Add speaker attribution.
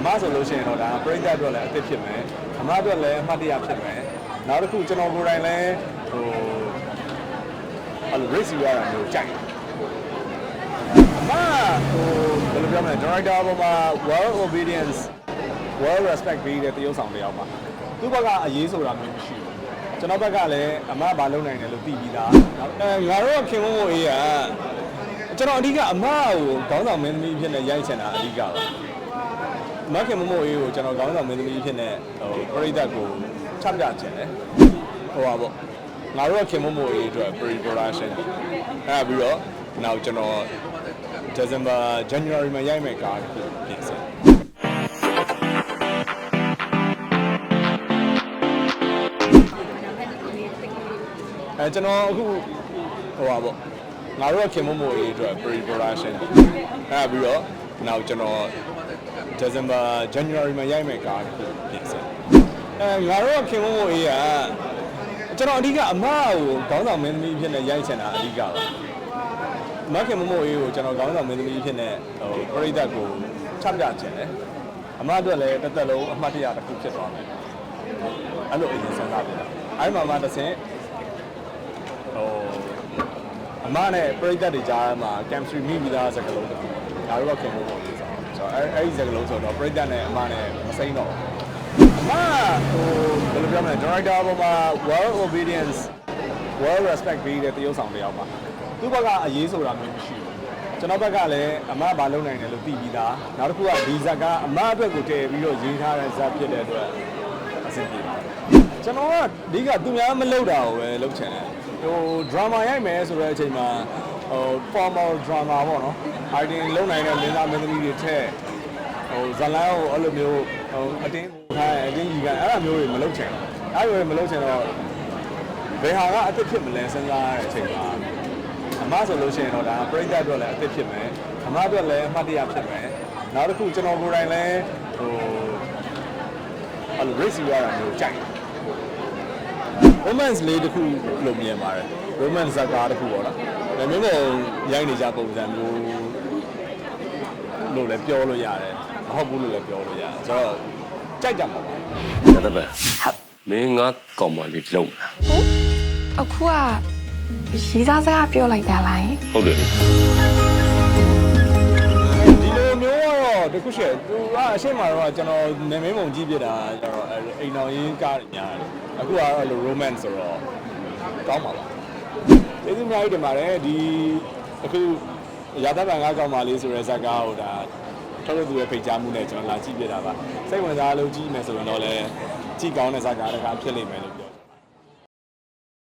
Speaker 1: အမဆိုလို့ရှိရင်တော့ဒါပရိသတ်အတွက်လည်းအသစ်ဖြစ်မယ်အမအတွက်လည်းအမှတ်တရဖြစ်မယ်နောက်တစ်ခုကျွန်တော်ကိုယ်တိုင်လည်းဟိုအဲ့လို race ရတာမျိုးကြိုက်တယ်အမဟိုဘယ်လိုပြောမလဲ director ပေါ်မှာ well obedience well respect ပြီးတဲ့တရုပ်ဆောင်တစ်ယောက်ပါသူ့ဘက်ကအရေးဆိုတာမျိုးမရှိဘူးကျွန်တော်ဘက်ကလည်းအမဘာလုပ်နိုင်တယ်လို့သိပြီးသားအဲငါတို့ကခင်မမို့အေးကကျွန်တော်အဓိကအမကိုခေါင်းဆောင်မင်းသမီးဖြစ်နေရိုက်ချင်တာအဓိကပါ မခင်မမို့အေးကိုကျွန်တော်ကောင်းဆောင်မင်းသမီးဖြစ်နေဟိုပရိသတ်ကိုချပြချင်တယ်ဟိုပါပေါ့ငါတို့ကခင်မမို့အေးအတွက် pre production အဲ့ဒါပြီးတော့နောက်ကျွန်တော် December January မှာရိုက်မယ်ကားကိုပြင်ဆင်အဲကျွန်တော်အခုဟိုပါပေါ့ငါတို့ကခင်မမို့အေးအတွက် pre production အဲ့ဒါပြီးတော့နောက်ကျွန်တော် December January မှာရိုက်မယ်ကားကိုပြင်ဆင်အဲငါတို့ကခင်မမို့အေးကကျွန်တော်အဓိကအမကိုခေါင်းဆောင်မင်းသမီးဖြစ်နေရိုက်ချင်တာအဓိကပါမခင်မမို့အေးကိုကျွန်တော်ခေါင်းဆောင်မင်းသမီးဖြစ်နေဟိုပရိသတ်ကိုချပြချင်တယ်အမအတွက်လည်းတစ်သက်လုံးအမှတ်တရတစ်ခုဖြစ်သွားမယ်အဲ့လိုအရင်စဉ်းစားပြတာအဲ့မှာမှတစ်ဆင့်ဟိုအမနဲ့ပရိသတ်တွေကြားမှာ chemistry မိပြီးသားစကားလုံးတစ်ခုငါတို့ကခင်မမို့အေးဆို တော့ဆိုတော့အဲ့အဲ့ဒီစကားလုံးဆိုတော့ပရိသတ်နဲ့အမနဲ့မစိမ့်တော့ဘူးအမဟိုဘယ်လိုပြောမလဲ director ပေါ်မှာ well obedience well respect ပြီးတဲ့တရုပ်ဆောင်တစ်ယောက်ပါသူ့ဘက်ကအရေးဆိုတာမျိုးမရှိဘူးကျွန်တော်ဘက်ကလည်းအမဘာလုပ်နိုင်တယ်လို့သိပြီးသားနောက်တစ်ခုကဒီဇက်ကအမအတွက်ကိုတည်ပြီးတော့ရေးထားတဲ့ဇက်ဖြစ်တဲ့အတွက်အဆင်ပြေပါတယ်ကျွန်တော်ကဒီကသူများမလုပ်တာကိုပဲလုပ်ချင်တယ်ဟို drama ရိုက်မယ်ဆိုတဲ့အချိန်မှာဟို formal drama ပေါ့နော် item လုံနိုင်တဲ့မင်းသားမင်းသမီးတွေထက်ဟိုဇလန်းကိုအဲ့လိုမျိုးဟိုအတင်းထားအတင်းကြီးကအဲ့လိုမျိုးတွေမလုပ်ချင်ဘူးအဲ့လိုတွေမလုပ်ချင်တော့ဘယ်ဟာကအသစ်ဖြစ်မလဲစဉ်းစားရတဲ့အချိန်မှာအမဆိုလို့ရှိရင်တော့ဒါပရိသတ်အတွက်လည်းအသစ်ဖြစ်မယ်အမအတွက်လည်းအမှတ်တရဖြစ်မယ်နောက်တစ်ခုကျွန်တော်ကိုယ်တိုင်လည်းဟိုအဲ့လို race ရတာမျိုးကြိုက်တယ် romance လေးတစ်ခုလို့မြင်ပါတယ် romance ဇာတ်ကားတစ်ခုပေါ့နော်ဒါမျိုးကိုရိုက်နေကြပုံစံမျိုး လို့လည်းပြောလို့ရတယ်မဟုတ်ဘူးလို့လည်းပြောလို့ရတယ်ဆိုတော့ကြိုက်ကြမှာပါ
Speaker 2: တတပံမင်းငါကောင်မလေးလုံးလား
Speaker 3: အခုကရေးစားစကားပြောလိုက်တာလားယင်
Speaker 2: ဟုတ်တယ်လေ
Speaker 1: ဒီလိုမျိုးကတော့တခုရှိတယ်သူကအရှိမတော့ကျွန်တော်နာမည်ပုံကြီးပြတာကျတော့အိမ်တော်ရင်းကားညာတယ်အခုကတော့အဲ့လို romance ဆိုတော့ကောင်းပါပါကျေးဇူးအများကြီးတင်ပါတယ်ဒီအခု ရာသပံကားကောင်းပါလေးဆိုတဲ့ဇာတ်ကားကိုဒါထုတ်လို့သူရဲ့ဖိတ်ကြားမှုနဲ့ကျွန်တော်လာကြည့်ပြတာပါစိတ်ဝင်စားလို့ကြည့်မယ်ဆိုရင်တော့လည်းကြည့်ကောင်းတဲ့ဇာတ်ကားတစ်ခါဖြစ်လိမ့်မယ်လို့ပြော